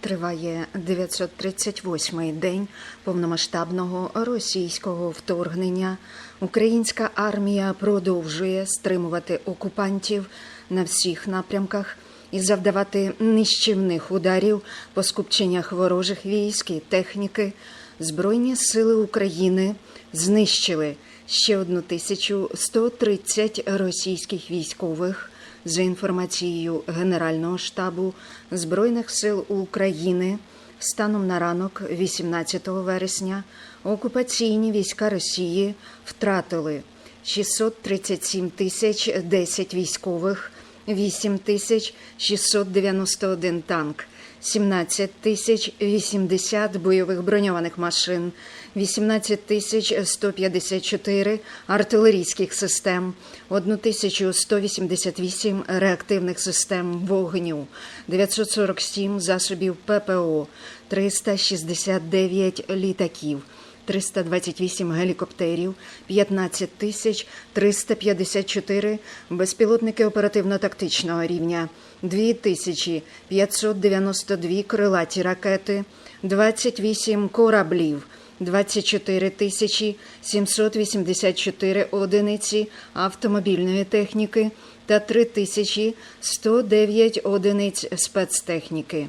Триває 938-й день повномасштабного російського вторгнення. Українська армія продовжує стримувати окупантів на всіх напрямках і завдавати нищівних ударів по скупченнях ворожих військ і техніки. Збройні сили України знищили ще 1130 російських військових. За інформацією Генерального штабу Збройних сил України, станом на ранок 18 вересня окупаційні війська Росії втратили 637 тисяч 10 військових, 8 тисяч 691 танк, 17 тисяч 80 бойових броньованих машин, 18 тисяч 154 артилерійських систем, 1188 реактивних систем вогню, 947 засобів ППО, 369 літаків. 328 гелікоптерів, 15 тисяч 354 безпілотники оперативно-тактичного рівня, 2 тисячі 592 крилаті ракети, 28 кораблів, 24 тисячі 784 одиниці автомобільної техніки та 3 тисячі 109 одиниць спецтехніки.